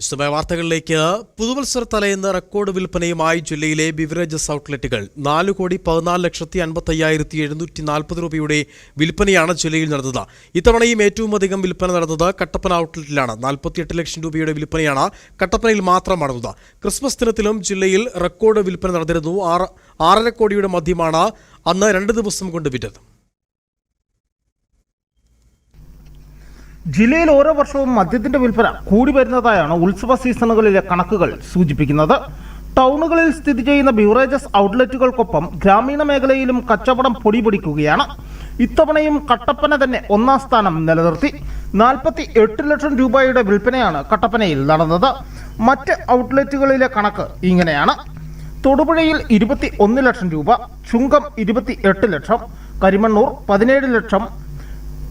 വിശദമായ വാർത്തകളിലേക്ക്. പുതുവത്സര തലേന്ന് റെക്കോർഡ് വിൽപ്പനയുമായി ജില്ലയിലെ ബിവറേജസ് ഔട്ട്ലെറ്റുകൾ നാല് കോടി പതിനാല് ലക്ഷത്തി അൻപത്തി അയ്യായിരത്തി എഴുന്നൂറ്റി നാൽപ്പത് രൂപയുടെ വിൽപ്പനയാണ് ജില്ലയിൽ നടന്നത്. ഇത്തവണയും ഏറ്റവും അധികം വിൽപ്പന നടന്നത് കട്ടപ്പന ഔട്ട്ലെറ്റിലാണ്. നാൽപ്പത്തിയെട്ട് ലക്ഷം രൂപയുടെ വിൽപ്പനയാണ് കട്ടപ്പനയിൽ മാത്രം നടന്നത്. ക്രിസ്മസ് ദിനത്തിലും ജില്ലയിൽ റെക്കോർഡ് വിൽപ്പന നടന്നിരുന്നു. ആറ് ആറര കോടിയുടെ മദ്യമാണ് അന്ന് രണ്ട് ദിവസം കൊണ്ട് വിറ്റത്. ജില്ലയിൽ ഓരോ വർഷവും മദ്യത്തിന്റെ വിൽപ്പന കൂടി വരുന്നതായാണ് ഉത്സവ സീസണുകളിലെ കണക്കുകൾ സൂചിപ്പിക്കുന്നത്. ടൗണുകളിൽ സ്ഥിതി ചെയ്യുന്ന ബിവറേജസ് ഔട്ട്ലെറ്റുകൾക്കൊപ്പം ഗ്രാമീണ മേഖലയിലും കച്ചവടം പൊടിപൊടിക്കുകയാണ്. ഇത്തവണയും കട്ടപ്പന തന്നെ ഒന്നാം സ്ഥാനം നിലനിർത്തി. നാൽപ്പത്തി എട്ട് ലക്ഷം രൂപയുടെ വിൽപ്പനയാണ് കട്ടപ്പനയിൽ നടന്നത്. മറ്റ് ഔട്ട്ലെറ്റുകളിലെ കണക്ക് ഇങ്ങനെയാണ്. തൊടുപുഴയിൽ ഇരുപത്തി ഒന്ന് ലക്ഷം രൂപ ചുങ്കം ഇരുപത്തി എട്ട് ലക്ഷം കരിമണ്ണൂർ പതിനേഴ് ലക്ഷം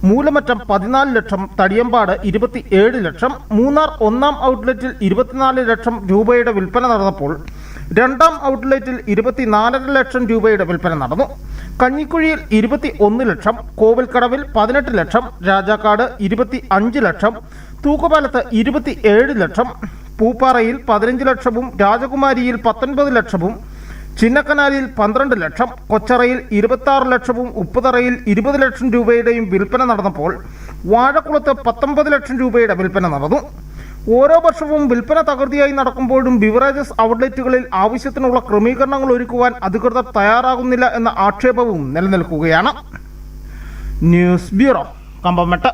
മൂലമറ്റം പതിനാല് ലക്ഷം തടിയമ്പാട് ഇരുപത്തി ഏഴ് ലക്ഷം മൂന്നാർ ഒന്നാം ഔട്ട്ലെറ്റിൽ ഇരുപത്തിനാല് ലക്ഷം രൂപയുടെ വിൽപ്പന നടന്നപ്പോൾ രണ്ടാം ഔട്ട്ലെറ്റിൽ ഇരുപത്തിനാലര ലക്ഷം രൂപയുടെ വിൽപ്പന നടന്നു. കഞ്ഞിക്കുഴിയിൽ ഇരുപത്തി ഒന്ന് ലക്ഷം കോവിൽക്കടവിൽ പതിനെട്ട് ലക്ഷം രാജാക്കാട് ഇരുപത്തി അഞ്ച് ലക്ഷം തൂക്കുപാലത്ത് ഇരുപത്തി ഏഴ് ലക്ഷം പൂപ്പാറയിൽ പതിനഞ്ച് ലക്ഷവും രാജകുമാരിയിൽ പത്തൊൻപത് ലക്ഷവും ചിന്നക്കനാലിൽ പന്ത്രണ്ട് ലക്ഷം കൊച്ചറയിൽ ഇരുപത്തി ലക്ഷവും ഉപ്പുതറയിൽ ഇരുപത് ലക്ഷം രൂപയുടെയും വിൽപ്പന നടന്നപ്പോൾ വാഴക്കുളത്ത് പത്തൊമ്പത് ലക്ഷം രൂപയുടെ വിൽപ്പന നടന്നു. ഓരോ വർഷവും വിൽപ്പന തകൃതിയായി നടക്കുമ്പോഴും ബിവറേജസ് ഔട്ട്ലെറ്റുകളിൽ ആവശ്യത്തിനുള്ള ക്രമീകരണങ്ങൾ ഒരുക്കുവാൻ അധികൃതർ തയ്യാറാകുന്നില്ല എന്ന ആക്ഷേപവും നിലനിൽക്കുകയാണ്. News bureau Kambammettu